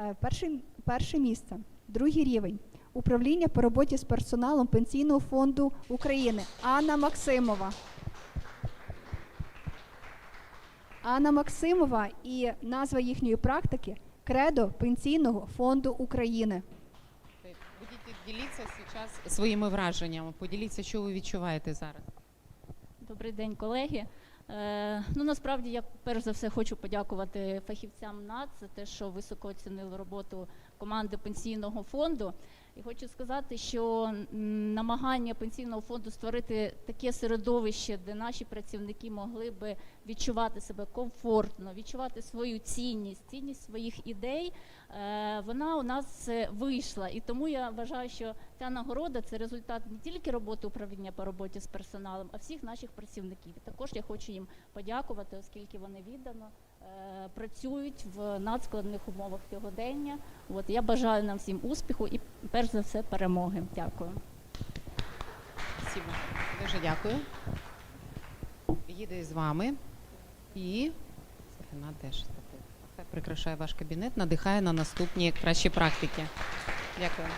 Е, Перше, перше місце, другий рівень. Управління по роботі з персоналом Пенсійного фонду України. Анна Максимова. Анна Максимова і назва їхньої практики Кредо Пенсійного фонду України. Будете ділитися зараз своїми враженнями. Поділіться, що ви відчуваєте зараз. Добрий день, колеги. Е, ну насправді я перш за все хочу подякувати фахівцям НАЦ за те, що високо оцінили роботу команди пенсійного фонду. І хочу сказати, що намагання пенсійного фонду створити таке середовище, де наші працівники могли би відчувати себе комфортно, відчувати свою цінність, цінність своїх ідей, е, вона у нас вийшла. І тому я вважаю, що ця нагорода це результат не тільки роботи управління по роботі з персоналом, а всіх наших працівників. І також я хочу їм подякувати, оскільки вони віддано працюють в надскладних умовах сьогодення. От я бажаю нам всім успіху і перш за все перемоги. Дякую. Спасибо. Дуже дякую. Їде з вами і теж прикрашає ваш кабінет, надихає на наступні кращі практики. Дякую.